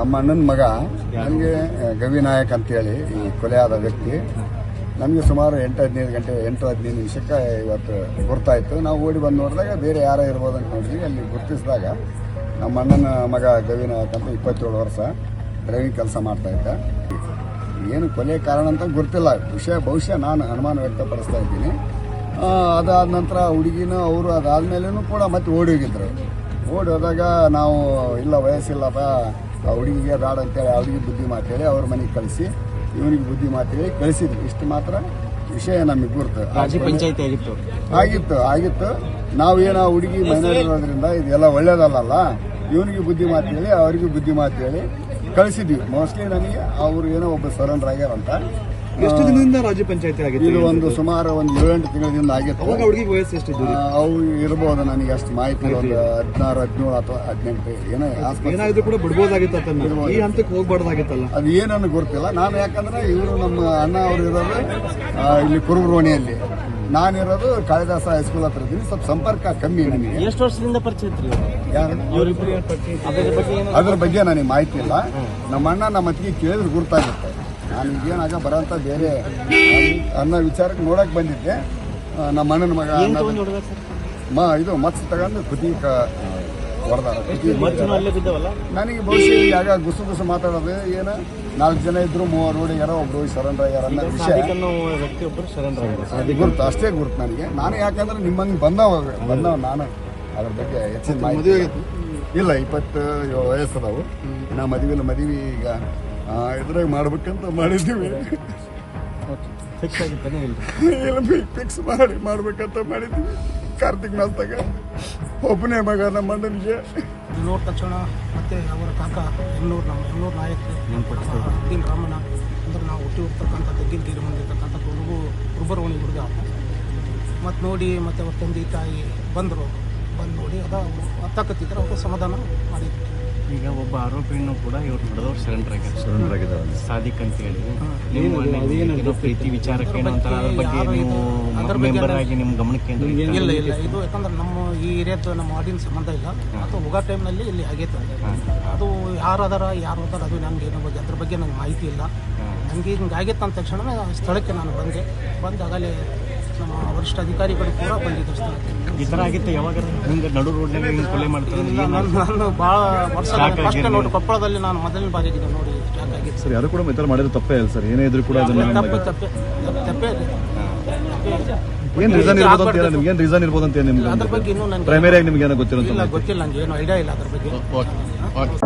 ನಮ್ಮ ಅಣ್ಣನ ಮಗ, ನನಗೆ ಗವಿ ನಾಯಕ್ ಅಂತೇಳಿ ಈ ಕೊಲೆ ಆದ ವ್ಯಕ್ತಿ. ನಮಗೆ ಸುಮಾರು ಎಂಟು ಹದಿನೈದು ಗಂಟೆ, ಎಂಟು ಹದಿನೈದು ನಿಮಿಷಕ್ಕೆ ಇವತ್ತು ಗುರ್ತಾಯಿತು ನಾವು ಓಡಿ ಬಂದು ನೋಡಿದಾಗ ಬೇರೆ ಯಾರೋ ಇರ್ಬೋದು ಅಂತ ನೋಡಿದ್ವಿ. ಅಲ್ಲಿ ಗುರ್ತಿಸಿದಾಗ ನಮ್ಮ ಅಣ್ಣನ ಮಗ ಗವಿ ನಾಯಕ್ ಅಂತ ಇಪ್ಪತ್ತೇಳು ವರ್ಷ ಡ್ರೈವಿಂಗ್ ಕೆಲಸ ಮಾಡ್ತಾ ಇದ್ದ. ಏನು ಕೊಲೆ ಕಾರಣ ಅಂತ ಗೊತ್ತಿಲ್ಲ ವಿಷಯ, ಬಹುಶಃ ನಾನು ಅನುಮಾನ ವ್ಯಕ್ತಪಡಿಸ್ತಾ ಇದ್ದೀನಿ. ಅದಾದ ನಂತರ ಹುಡುಗಿನ ಅವರು ಅದಾದ್ಮೇಲೂ ಕೂಡ ಮತ್ತೆ ಓಡಿ ಹೋಗಿದ್ರು. ಓಡಿ ಹೋದಾಗ ನಾವು, ಇಲ್ಲ ವಯಸ್ಸಿಲ್ಲಪ್ಪ ಆ ಹುಡುಗಿಗೆ ಬೇಡ ಅಂತೇಳಿ ಆ ಹುಡುಗಿ ಬುದ್ಧಿ ಮಾತೇಳಿ ಅವ್ರ ಮನೆಗೆ ಕಳಿಸಿ ಇವನಿಗೆ ಬುದ್ಧಿ ಮಾತೇಳಿ ಕಳಿಸಿದ್ವಿ. ಇಷ್ಟು ಮಾತ್ರ ವಿಷಯ ನಮಗೆ ಗುರ್ತು. ರಾಜಿ ಪಂಚಾಯತಿ ಆಗಿತ್ತು. ಆಗಿತ್ತು ಆಗಿತ್ತು. ನಾವು ಆ ಹುಡುಗಿ ಮೈನರ್ ಇರೋದ್ರಿಂದ ಇದೆಲ್ಲ ಒಳ್ಳೇದಲ್ಲ ಇವನಿಗೆ ಬುದ್ಧಿ ಮಾತು ಹೇಳಿ ಅವರಿಗೆ ಬುದ್ಧಿ ಮಾತು ಹೇಳಿ ಕಳಿಸಿದ್ವಿ. ಮೋಸ್ಟ್ಲಿ ನನಗೆ ಅವರು ಏನೋ ಒಬ್ಬ ಸರೆಂಡರ್ ಆಗ್ಯಾರಂತ ಎಷ್ಟು ದಿನದಿಂದ ರಾಜ್ಯ ಪಂಚಾಯತಿ ಆಗಿದೆ ಇದು ಒಂದು ಸುಮಾರು ಒಂದು ಏಳೆಂಟು ತಿಂಗಳಿಂದ ಆಗಿತ್ತು. ಅವಾಗ ಹುಡುಗಿಗೆ ವಯಸ್ಸು ಎಷ್ಟಿದ್ದು ಅವು ಇರ್ಬೋದು ನನಗೆ ಅಷ್ಟು ಮಾಹಿತಿ ಒಂದು ಹದಿನಾರು ಹದಿನೇಳು ಅಥವಾ ಹದಿನೆಂಟು ಏನೋ ಏನಾದ್ರು ಕೂಡ ಬಿಡ್ಬೋದಾಗಿತ್ತು ಅದನ್ನ. ಈ ಹಂತಕ್ಕೆ ಹೋಗ್ಬಾರ್ದಾಗಿತ್ತಲ್ಲ? ಅದು ಏನನ್ನು ಗೊತ್ತಿಲ್ಲ. ನಾನು ಯಾಕಂದ್ರೆ ಇವರು ನಮ್ಮ ಅಣ್ಣ ಅವರು ಇರೋದು ಇಲ್ಲಿ ಕುರುಬ್ರೋಣಿಯಲ್ಲಿ ನಾನಿರೋದು ಕಾಳಿದಾಸ ಹೈಸ್ಕೂಲ್ ಹತ್ರ ಇದ್ದೀನಿ ಸ್ವಲ್ಪ ಸಂಪರ್ಕ ಕಮ್ಮಿ ನನಗೆ ಎಷ್ಟು ವರ್ಷದಿಂದ ಪರಿಚಯ ಇತ್ತು ಯಾರು? ಅದ್ರ ಬಗ್ಗೆ ಏನು? ಅದ್ರ ಬಗ್ಗೆ ನನಗೆ ಮಾಹಿತಿ ಇಲ್ಲ. ನಮ್ಮ ಅಣ್ಣ ನಮ್ಮ ಅತ್ತಿಗೆ ಕೇಳಿದ್ರೆ ಗುರುತಾಗುತ್ತೆ ನಾನು ಆಗ ಬರೋಂಥ ಬೇರೆ ಅನ್ನೋ ವಿಚಾರಕ್ಕೆ ನೋಡಕ್ ಬಂದಿದ್ದೆ. ನಮ್ಮ ಅಣ್ಣನ ಮಗ ಮ ಇದು ಮತ್ಸ್ ತಗೊಂಡು ಕುದಿ ಹೊಡೆದಾರ ನನಗೆ ಬಹುಶಃ ಯಾಗ ಗುಸು ಗುಸು ಮಾತಾಡೋದು. ಏನು? ನಾಲ್ಕು ಜನ ಇದ್ರು ಮೂವರು ಹುಡುಗಿಯರ ಒಬ್ರು ಸರೆಂಡರ್ ಆಗ್ಯಾರ ಅನ್ನೋ ವಿಷಯ. ಗುರುತು ಅಷ್ಟೇ ಗುರುತು ನನಗೆ. ನಾನು ಯಾಕಂದ್ರೆ ನಿಮ್ಮಂಗೆ ಬಂದವ ಬಂದವ ನಾನು. ಅದ್ರ ಬಗ್ಗೆ ಹೆಚ್ಚಿನ ಮಾಹಿತಿ ಇಲ್ಲ. ಇಪ್ಪತ್ತು ವಯಸ್ಸದವು. ನಾ ಮದುವೆ ಮದುವೆ ಈಗ ಇದ್ರಾಗ ಮಾಡ್ಬೇಕಂತ ಮಾಡಿದ್ದೀವಿ. ಫಿಕ್ಸ್ ಇಲ್ಲ? ಮಾಡಿ ಮಾಡ್ಬೇಕಂತ ಮಾಡಿದ್ದೀವಿ. ಕಾರ್ತಿಕ್ ಮಾಸ್ತಾಗ ಒಬ್ಬನೇ ಮಗ ನಮ್ಮ ಅಣ್ಣನಿಗೆ. ನೋಡ್ ತಕ್ಷಣ ಮತ್ತೆ ಅವರ ಕಾಕ ಎನ್ನೂರು ನಮ್ಮ ಎನ್ನೂರು ನಾಯಕ ಅದ್ದೀನ್ ರಾಮಣ್ಣ ಅಂದ್ರೆ ನಾವು ಹುಟ್ಟಿ ಹೋಗ್ತಕ್ಕಂಥ ತೆಗ್ಗಿನ ತೀರಿ ಬಂದಿರ್ತಕ್ಕಂಥ ಹುಡುಗು ಕುರುಬರವಣಿ ಹುಡುಗ. ಮತ್ತು ನೋಡಿ ಮತ್ತೆ ಅವ್ರ ತಂದೆ ತಾಯಿ ಬಂದರು. ಬಂದು ನೋಡಿ ಅದ ಹತ್ತಕತ್ತಿದ್ರು ಅವರು ಸಮಾಧಾನ ಮಾಡಿದ್ರು. ಒಬ್ಬ ಆರೋಪಿಯನ್ನು ಕೂಡ ಇವ್ರು ಹೊಡೆದವ್ರು ಸರೆಂಡರ್ ಆಗಿದ್ದಾರೆ. ಸಾದಿಕ್ ಅಂತ ಹೇಳಿ. ನೀವು ಪ್ರೀತಿ ವಿಚಾರಕ್ಕೆ ಏನೋ ಅಂತಾರ ಅದ್ರ ಬಗ್ಗೆ ನೀವು ಮೆಂಬರ್ ಆಗಿ ನಿಮ್ಮ ಗಮನಕ್ಕೆ ಏನು ಇಲ್ಲ ಇಲ್ಲ ಇದು ಯಾಕಂದ್ರೆ ನಮ್ಮ ಈ ಏರಿಯಾದ ನಮ್ಮ ಆಡಿಯನ್ಸ್ ಸಂಬಂಧ ಇಲ್ಲ. ಅಥವಾ ಹೋಗೋ ಟೈಮ್ನಲ್ಲಿ ಇಲ್ಲಿ ಆಗೈತೆ ಅದು ಯಾರು ಅದಾರ ಯಾರು ಅದಾರ ಅದು ನನಗೆ ಏನೋ ಬಗ್ಗೆ ಅದ್ರ ಬಗ್ಗೆ ನಂಗೆ ಮಾಹಿತಿ ಇಲ್ಲ. ನನಗೆ ಹಿಂಗೆ ಆಗೈತೆ ಅಂದ ತಕ್ಷಣ ಸ್ಥಳಕ್ಕೆ ನಾನು ಬಂದೆ. ಬಂದಾಗಲೇ ನಮ್ಮ ವರಿಷ್ಠ ಅಧಿಕಾರಿಗಳು ಕೂಡ ಬಂದಿದ್ದರು ಸ್ಥಳಕ್ಕೆ. ಈ ಥರ ಆಗಿತ್ತು ಯಾವಾಗ ಹಿಂಗೆ ನಡು ರೋಡ್ನಾಗ ಹಿಂಗೆ ಕೊಲೆ ಮಾಡ್ತಾರೆ ನಾನು ಭಾಳ ವರ್ಷ ಫಸ್ಟ್ ನೋಡಿ ಕೊಪ್ಪಳದಲ್ಲಿ ನಾನು ಮೊದಲನೇ ಬಾರಿ ಇದು ನೋಡಿ ಸ್ಟಾಕ್ ಆಗಿತ್ತು ಸರ್ ಯಾರು ಕೂಡ ಈ ಥರ ಮಾಡಿದ್ರೆ ತಪ್ಪೇ ಇಲ್ಲ ಸರ್. ಏನೇ ಇದ್ರು ಕೂಡ ಅದನ್ನ ತಪ್ಪು ತಪ್ಪೆ ತಪ್ಪೇ. ಏನ್ ರೀಸನ್ ಇರ್ಬೋದು ಅಂತ ಹೇಳಿ ನಿಮ್ಗೆ? ಏನ್ ರೀಸನ್ ಇರ್ಬೋದು ಅಂತ ನಿಮ್ಗೆ ಅದ್ರ ಬಗ್ಗೆ ಇನ್ನೂ ನನಗೆ ಪ್ರೈಮರಿ ಆಗಿ ನಿಮ್ಗೆ ಏನೋ ಗೊತ್ತಿರೋ ಇಲ್ಲ ಗೊತ್ತಿಲ್ಲ ನನಗೆ ಏನು ಐಡಿಯಾ ಇಲ್ಲ ಅದ್ರ ಬಗ್ಗೆ. Okay okay